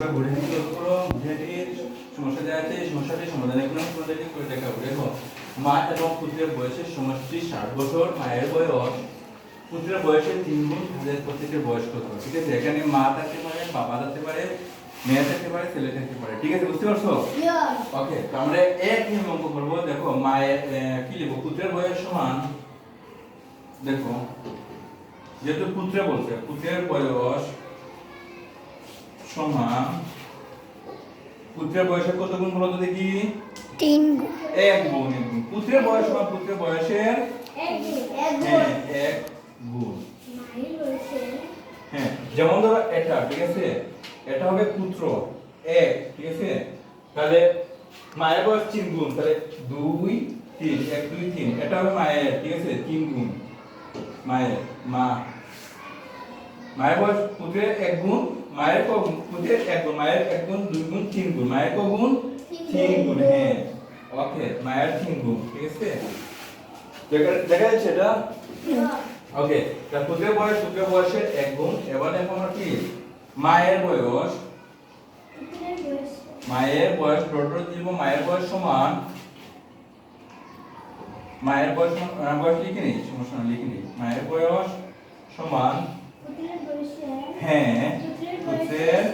ঘুরে হাঁটি করো ঘুরে সমস্যা দেওয়া আছে? এই সমস্যাটির সমাধানের তোমাদেরকে করে দেখাবো। দেখো মা এবং পুত্রের বয়সের সমষ্টি ষাট বছর মায়ের বয়স। পুত্রের বয়সের তিন গুণ তাদের প্রত্যেকের বয়স কত? ঠিক আছে এখানে মা থাকতে পারে বাবা থাকতে পারে মেয়ে থাকতে পারে ছেলে থাকতে পারে। ঠিক আছে বুঝতে পারছ? ওকে তো আমরা এক নিয়ম অঙ্ক করব। দেখো মায়ের আহ, কি লিখব? পুত্রের বয়স সমান দেখো যেহেতু পুত্রে বলছে পুত্রের বয়স সমান পুত্রের বয়সের কত গুণ বলো তো দেখি? তিন এক গুণ এক গুণ। পুত্রের বয়স সমান পুত্রের বয়সের? হ্যাঁ এক গুণ। হ্যাঁ যেমন ধরো এটা ঠিক আছে? এটা হবে পুত্র। এক ঠিক আছে? তাহলে মায়ের বয়স তিন গুণ তাহলে দুই তিন এক দুই তিন। এটা হবে মায়ের ঠিক আছে? তিন গুণ। মায়ের মা। মায়ের বয়স পুত্রের এক গুণ মায়ের ক গুণ পুত্রের এক গুণ মায়ের এক গুণ দুই গুণ তিন গুণ। মায়ের ক গুণ তিন গুণ। হ্যাঁ। ওকে মায়ের তিন গুণ ঠিক আছে? দেখা যাচ্ছে এটা? ওকে তা পুত্রের বয়স পুত্রের বয়সের এক গুণ এবার দেখো আমরা কি? মায়ের বয়স? মায়ের বয়স ডট দিব মায়ের বয়স সমান? মায়ের বয়স বয়স লিখে নিই সমস্যা লিখে নিই মায়ের বয়স সমান? হ্যাঁ। পুত্রের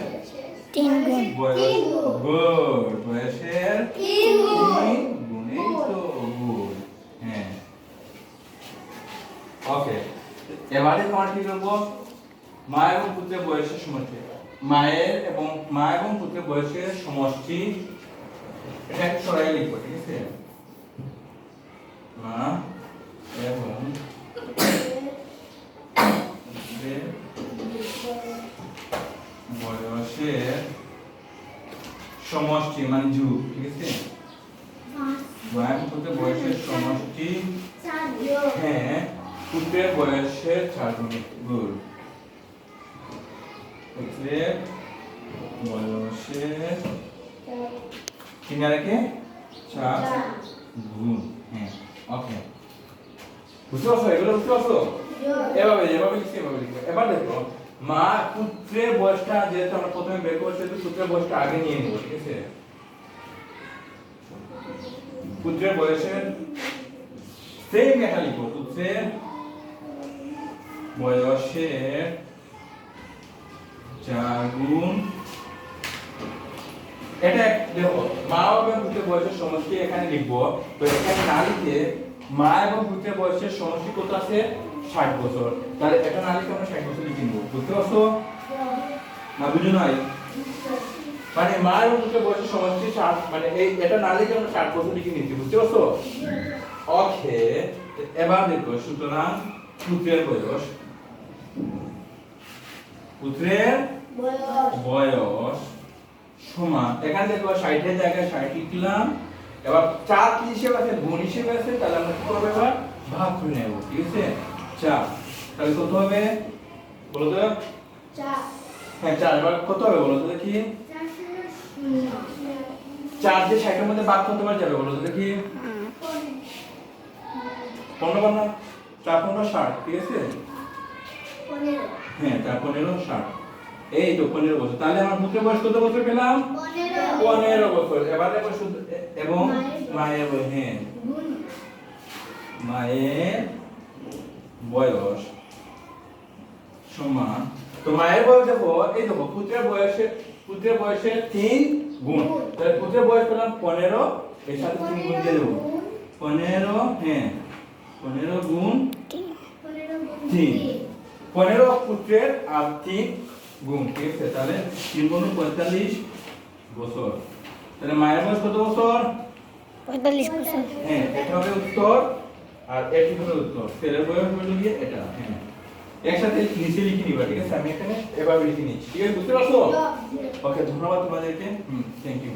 তিন গুণ। গুড বয়সের তিন গুণ। তিন তো গুণ। হ্যাঁ। ওকে। এবারে তোমার কি করব মা এবং পুত্রের বয়সের সমষ্টি। মায়ের এবং মা এবং পুত্রের বয়সের সমষ্টি এটা সরাই লিখব ঠিক আছে মা এবং পুত্রের বয়সের সমষ্টি মানে যুগ ঠিক আছে? মা এবং বয়সের সমষ্টি হ্যাঁ পুত্রের বয়সের চার গুণ পুত্রের বয়সের কিনারে চার গুণ হ্যাঁ ওকে। বুঝতে পারছ? এগুলো বুঝতে পারছ? এভাবে এভাবে লিখছি এভাবে লিখব এবার দেখো মা পুত্রের বয়সটা যেহেতু আমরা প্রথমে বের করব সেহেতু পুত্রের বয়সটা আগে নিয়ে নেব, ঠিক আছে? পুত্রের বয়সের সেম এটা লিখব পুত্রের বয়সের এটা দেখো, মা এবং পুত্রের বয়সের সমষ্টি এখানে লিখব। তো এখানে না লিখে মা এবং পুত্রের বয়সের সমষ্টি কত আছে? ষাট বছর। তাহলে এটা না আমরা ষাট বছর লিখে নেব বুঝতে পারছ? না, বুঝো নাই? মানে মা এবং পুত্রের বয়সের সমষ্টি ষাট মানে এই এটা না আমরা ষাট বছর লিখে বুঝতে পারছ? ওকে, এবার দেখো, সুতরাং পুত্রের বয়স। পুত্রের বয়স সমান, এখানে দেখো ষাটের জায়গায় ষাট লিখলাম। এবার চার হিসেবে আছে? গুণ হিসেবে আছে? তাহলে আমরা কি করব এবার? ভাগ করে নেব, ঠিক আছে? চার। তাহলে কত হবে? বলো তো। হ্যাঁ চার। এবার কত হবে বলো তো দেখি। চার যে ষাটের মধ্যে করতে পারা যাবে বলো তো দেখি। পনেরো পনেরো চার পনেরো ষাট ঠিক আছে? হ্যাঁ চার পনেরো ষাট। এই তো পনেরো বছর। তাহলে আমার পুত্রের বয়স কত বছর পেলাম? পনেরো। বছর। এবার দেখো শুধু এবং মায়ের হ্যাঁ। মায়ের বয়স সমান তো মায়ের বয়স দেখো এই দেখো পুত্রের বয়সে পুত্রের বয়সের তিন গুণ। তাহলে পুত্রের বয়স পেলাম পনেরো এর সাথে তিন গুণ দিয়ে দেবো। পনেরো হ্যাঁ পনেরো গুণ তিন। পনেরো পুত্রের আর তিন গুণ ঠিক আছে? তাহলে তিন গুণ পঁয়তাল্লিশ বছর। তাহলে মায়ের বয়স কত বছর? পঁয়তাল্লিশ বছর। হ্যাঁ এটা হবে উত্তর। আর এটি হলো উত্তর? ছেলের বয়স হলো গিয়ে এটা হ্যাঁ। একসাথে নিচে লিখে নিবা ঠিক আছে? আমি এখানে এভাবে লিখে নিচ্ছি। ঠিক আছে বুঝতে পারছ? ওকে ধন্যবাদ তোমাদেরকে। হুম থ্যাংক ইউ